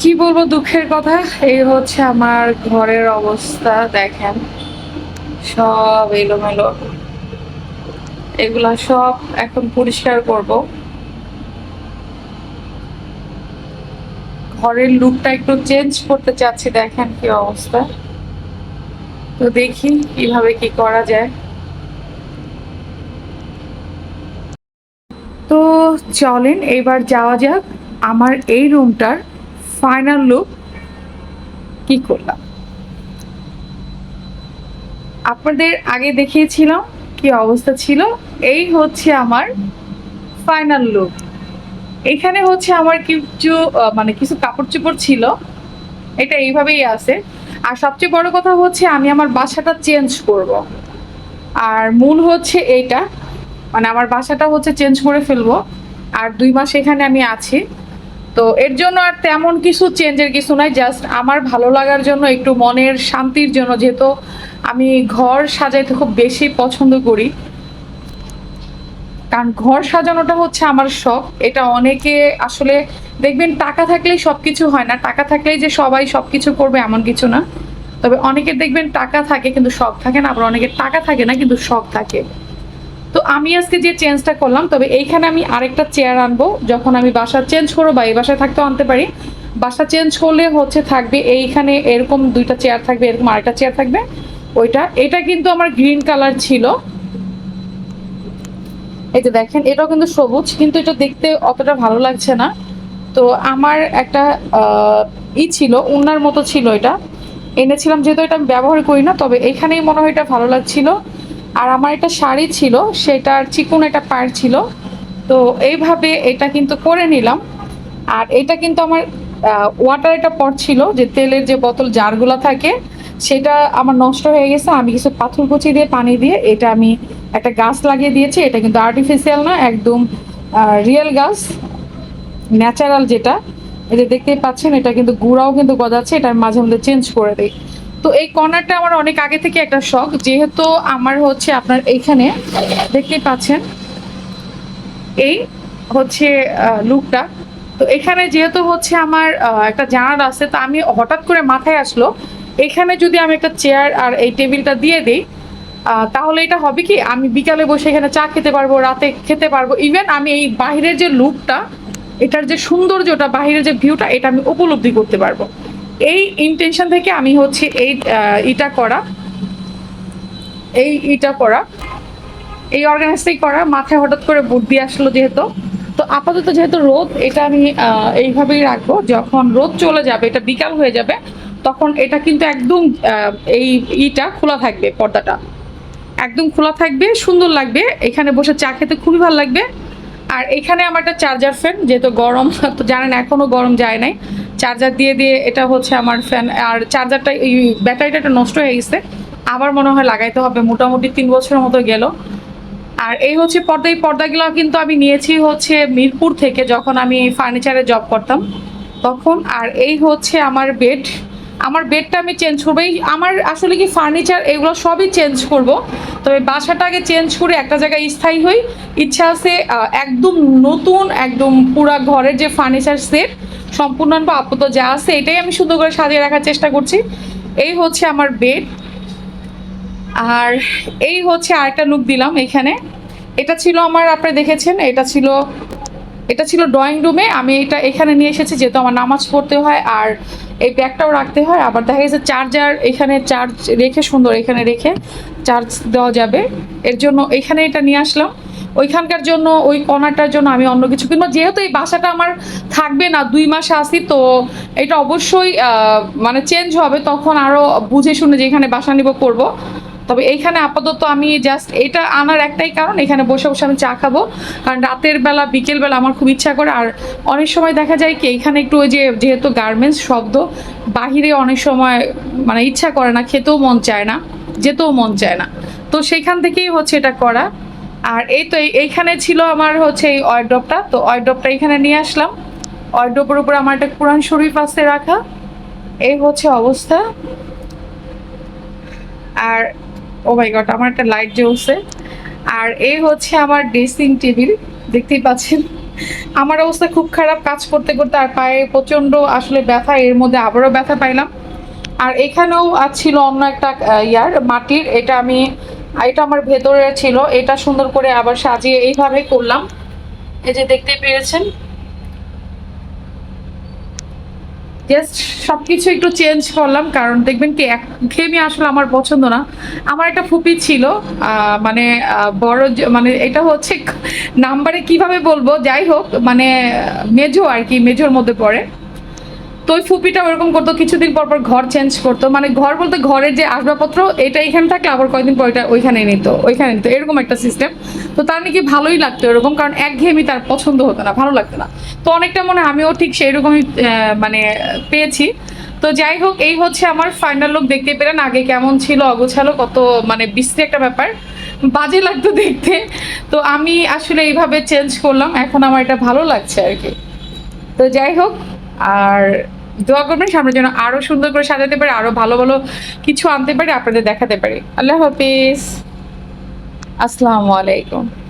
কি বলব দুঃখের কথা? এই হচ্ছে আমার ঘরের অবস্থা, দেখেন। সব এলোমেলো। এগুলা সব এখন পরিষ্কার করব। ঘরের লুকটা একটু চেঞ্জ করতে চাচ্ছি, দেখেন কি অবস্থা। তো দেখি কীভাবে কি করা যায়। তো চলেন, এবার যাওয়া যাক আমার এই রুমটার ফাইনাল লুক কি করলাম? আপনাদের আগে দেখিয়েছিলাম কি অবস্থা ছিল। এই হচ্ছে আমার ফাইনাল লুক এখানে হচ্ছে আমার কিছু মানে কিছু কাপড় চোপড় ছিল। এটা এইভাবেই আছে। আর সবচেয়ে বড় কথা হচ্ছে আমি আমার বাসাটা চেঞ্জ করব। আর মূল হচ্ছে এইটা। মানে আমার বাসাটা হচ্ছে চেঞ্জ করে ফেলব। আর দুই মাস এখানে আমি আছি। তো এর জন্য আর তেমন কিছু চেঞ্জের কিছু নাই জাস্ট আমার ভালো লাগার জন্য, একটু মনের শান্তির জন্য, যেহেতু আমি ঘর সাজাইতে খুব বেশি পছন্দ করি। কারণ ঘর সাজানোটা হচ্ছে আমার শখ, এটা অনেকে আসলে দেখবেন টাকা থাকলেই সব কিছু হয় না, টাকা থাকলেই যে সবাই সব কিছু করবে এমন কিছু না। তবে অনেকে দেখবেন টাকা থাকে কিন্তু শখ থাকে না, আবার অনেকের টাকা থাকে না কিন্তু শখ থাকে। আমি আজকে যে চেঞ্জটা করলাম, তবে এইখানে আমি আরেকটা চেয়ার আনব, যখন আমি বাসা চেঞ্জ করব বা এই বাসায় থাকতেও আনতে পারি। বাসা চেঞ্জ করলে হচ্ছে থাকবে এইখানে এরকম দুইটা চেয়ার থাকবে, এরকম আরেকটা চেয়ার থাকবে, ওইটা। এটা কিন্তু আমার গ্রিন কালার ছিল। এই যে দেখেন, এটাও কিন্তু সবুজ, কিন্তু এটা দেখতে অতটা ভালো লাগছে না। তো আমার একটা ই ছিল, উন্নার মতো ছিল এটা। এনেছিলাম যেহেতু এটা আমি ব্যবহার করি না, তবে এখানেই মনে হয় এটা ভালো লাগছিল। আর আমার একটা শাড়ি ছিল সেটার চিকুন একটা পার ছিল। তো এইভাবে এটা কিন্তু করে নিলাম। আর এটা কিন্তু আমার ওয়াটার একটা পট ছিল, যে তেলের যে বোতল জারগুলো থাকে, সেটা আমার নষ্ট হয়ে গেছে। আমি কিছু পাথর কুচি দিয়ে পানি দিয়ে এটা আমি একটা গাছ লাগিয়ে দিয়েছি। এটা কিন্তু আর্টিফিশিয়াল না, একদম রিয়েল গাছ ন্যাচারাল যেটা। যে দেখতেই পাচ্ছেন, এটা কিন্তু গুঁড়াও কিন্তু গজাচ্ছে। এটা মাঝে মধ্যে চেঞ্জ করে দিই। তো এই কর্নারটা আমার অনেক আগে থেকে একটা শখ, যেহেতু আমার হচ্ছে আপনার এইখানে দেখতে পাচ্ছেন। এই হচ্ছে লুকটা তো এখানে যেহেতু হচ্ছে আমার একটা জানার আছে, তা আমি হঠাৎ করে মাথায় আসলো, এখানে যদি আমি একটা চেয়ার আর এই টেবিলটা দিয়ে দিই তাহলে এটা হবে কি, আমি বিকালে বসে এখানে চা খেতে পারব, রাতে খেতে পারব ইভেন আমি এই বাইরের যে লুকটা এটার যে সৌন্দর্যটা বাইরের যে ভিউটা এটা আমি উপলব্ধি করতে পারব। এই ইন্টেনশন থেকে আমি হচ্ছে এই ইটা করা। এই ইটা করা। এই অর্গানাইজটাই করা। মাথায় হঠাৎ করে বুদ্ধি আসলো যেহেতু। তো আপাতত যেহেতু রোদ, এটা আমি এইভাবেই রাখব। যখন রোদ চলে যাবে, এটা বিকাল হয়ে যাবে, তখন এটা কিন্তু একদম এই ইটা খোলা থাকবে পর্দাটা। একদম খোলা থাকবে, সুন্দর লাগবে। এখানে বসে চা খেতে খুবই ভালো লাগবে। আর এখানে আমার একটা চার্জার ফ্যান যেহেতু গরম, তো জানেন এখনও গরম যায় নাই। চার্জার দিয়ে দিয়ে এটা হচ্ছে আমার ফ্যান আর চার্জারটা এই ব্যাটারিটা একটু নষ্ট হয়ে গেছে। আবার মনে হয় লাগাইতে হবে, মোটামুটি তিন বছরের মতো গেল। আর এই হচ্ছে পর্দা, এই পর্দাগুলো কিন্তু আমি নিয়েছি হচ্ছে মিরপুর থেকে যখন আমি ফার্নিচারে জব করতাম তখন। আর এই হচ্ছে আমার বেড আমার বেডটা আমি চেঞ্জ করব। এই আমার আসলে কি ফার্নিচার এগুলো সবই চেঞ্জ করব। তবে বাসাটা আগে চেঞ্জ করে একটা জায়গায় স্থায়ী হই। ইচ্ছা আছে একদম নতুন, একদম পুরা ঘরের যে ফার্নিচার সেট সম্পূর্ণ আনব। আপাতত যা আছে এটাই আমি সুন্দর করে সাজিয়ে রাখার চেষ্টা করছি। এই হচ্ছে আমার বেড আর এই হচ্ছে আরেকটা লুক দিলাম এখানে। এটা ছিল আমার আপনারা দেখেছেন, এটা ছিল এটা ছিল ড্রয়িং রুমে আমি এটা এখানে নিয়ে এসেছি যেহেতু আমার নামাজ পড়তে হয় আর এই ব্যাগটাও রাখতে হয়। আবার দেখা গেছে চার্জার এখানে চার্জ রেখে, সুন্দর এখানে রেখে চার্জ দেওয়া যাবে। এর জন্য এখানে এটা নিয়ে আসলাম। ওইখানকার জন্য, ওই কর্নারটার জন্য আমি অন্য কিছু কিংবা যেহেতু এই বাসাটা আমার থাকবে না, দুই মাস আসি তো এটা অবশ্যই মানে চেঞ্জ হবে, তখন আরও বুঝে শুনে যেখানে বাসা নিব, করব। তবে এইখানে আপাতত আমি জাস্ট এটা আনার একটাই কারণ, এখানে বসে বসে আমি চা খাব। কারণ রাতের বেলা, বিকেল বেলা আমার খুব ইচ্ছা করে, আর অনেক সময় দেখা যায় কি, এখানে একটু ওই যে, যেহেতু গার্মেন্টস শব্দ, বাহিরে অনেক সময় মানে ইচ্ছা করে না, খেতেও মন চায় না, যেতেও মন চায় না। তো সেইখান থেকেই হচ্ছে এটা করা। আর এই তো এই- এইখানে ছিল আমার হচ্ছে এই অয়ড্রপটা তো অয়ড্রপটা এখানে নিয়ে আসলাম। অয়ড্রপের উপর আমার একটা কোরআন শরীফ আছে রাখা। এই হচ্ছে অবস্থা। আর, ও মাই গড, আমার একটা লাইট জ্বলছে। আর এই হচ্ছে আমার ড্রেসিং টেবিল দেখতেই পাচ্ছেন। আমার অবস্থা খুব খারাপ কাজ করতে করতে আর পায়ে প্রচণ্ড আসলে ব্যথা, এর মধ্যে আবারও ব্যথা পাইলাম। আর এখানেও ছিল অন্য একটা ইয়ার, মাটির। এটা আমি এটা আমার ভেতরে ছিল, এটা সুন্দর করে আবার সাজিয়ে এইভাবে করলাম। এই যে দেখতে পেরেছেন জাস্ট সবকিছু একটু চেঞ্জ করলাম, কারণ দেখবেন কি, একঘেয়েমি আসলে আমার পছন্দ না। আমার একটা ফুপি ছিল মানে বড় মানে এটা হচ্ছে নাম্বারে কীভাবে বলব, যাই হোক মানে মেজো আর কি, মেজোর মধ্যে পড়ে। তো ওই ফুপিটা ওরকম করতো, কিছুদিন পর পর ঘর চেঞ্জ করতো। মানে ঘর বলতে ঘরের যে আসবাবপত্র, এটা এখানে থাকলে আবার কয়েকদিন পর এটা ওইখানে নিত ওইখানে নিত, এরকম একটা সিস্টেম তো তার নাকি ভালোই লাগতো এরকম, কারণ একঘেয়েমি তার পছন্দ হতো না, ভালো লাগতো না। তো অনেকটা মনে আমিও ঠিক সেই রকমই মানে পেয়েছি। তো যাই হোক, এই হচ্ছে আমার ফাইনাল লুক দেখতে পেলেন আগে কেমন ছিল, অগোছালো, কত মানে বিশ্রী একটা ব্যাপার। বাজে লাগতো দেখতে। তো আমি আসলে এইভাবে চেঞ্জ করলাম, এখন আমার এটা ভালো লাগছে আর কি। তো যাই হোক আর দোয়া করবেন সামনে যেন আরও সুন্দর করে সাজাতে পারি, আরও ভালো ভালো কিছু আনতে পারি, আপনাদের দেখাতে পারি। আল্লাহ হাফিজ। আসসালামু আলাইকুম।